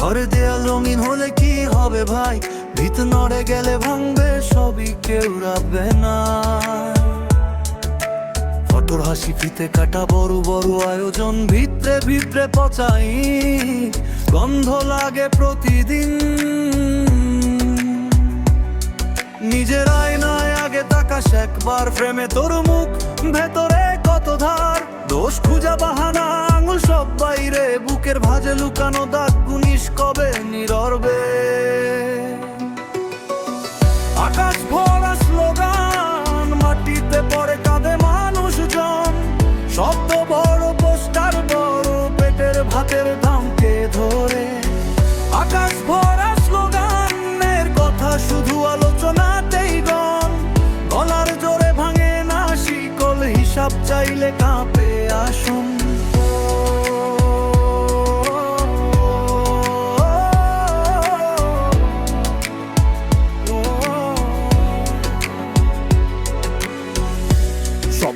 ঘরে দেয়াল রঙিন হলে কি হবে ভাই? ভিত নড়ে গেলে ভাঙবে সবই, কেউ রাখবে না। ফটোর হাসি ফিতে কাটা বড় বড় আয়োজন, ভিতরে ভিতরে পচাই। গন্ধ লাগে প্রতিদিন। নিজের আয়নায় আগে তাকাস একবার, ফ্রেমে তোর মুখ, ভেতরে কত ধার? দোষ খুঁজা বাহানা, আঙুল সব বাইরে, বুকের ভাজে লুকানো কবে নীরবে আকাশ ভরা স্লোগান, মাটিতে পড়ে কাঁদে মানুষজন। শব্দ বড় পোস্টার বড় পেটের ভাতের দামকে ধরে। আকাশ ভরা স্লোগানের কথা শুধু আলোচনাতেই গন গলার জোরে ভাঙে না শিকল, হিসাব চাইলে কাঁপে আসুন।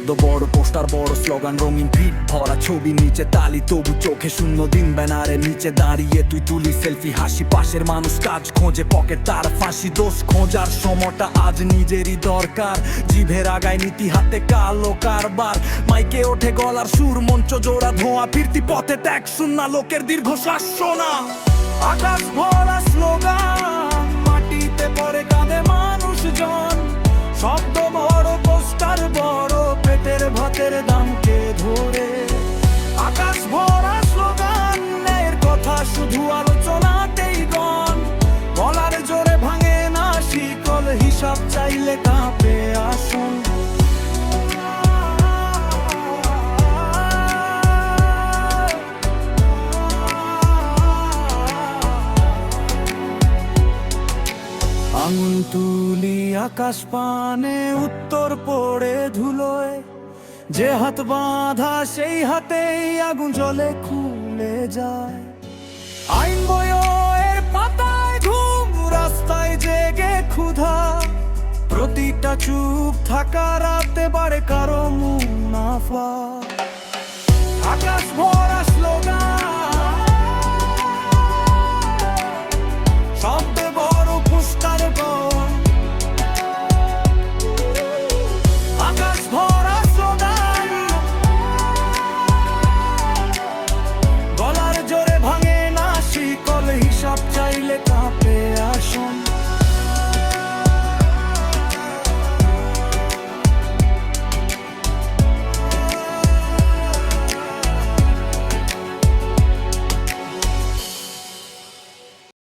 শব্দ, বড় পোস্টার, বড় স্লোগান, রঙিন ভিড় ভরা ছবি, নিচে তালি, তবু চোখে শূন্য দিন ব্যানারে, নিচে দাঁড়িয়ে তুই তুলি সেলফি, হাসি, পাশের মানুষ কাজ খোঁজে, পকেট তার ফাঁসি, দোষ খোঁজার সময়টা আজ নিজেরই দরকার। জিভের আগায় নীতি হাতে কালো কারবার, মাইকে ওঠে গলার সুর, মঞ্চ জোড়া ধোঁয়া, ফিরতি পথে ত্যাগ, শূন্য লোকের দীর্ঘশ্বাস শোনা। আকাশ ভরা স্লোগান, মাটিতে পড়ে কাঁদে মানুষজন আঙুল তুলি আকাশ পানে, উত্তর পড়ে ধুলোয়। যে হাত বাঁধা, সেই হাতেই আগুন জলে খুলে যায়। আইন বইয়ের পাতায় ঘুম রাস্তায় জেগে ক্ষুধা। প্রতিটা চুপ থাকা রাতে বাড়ে কারও মুনাফা।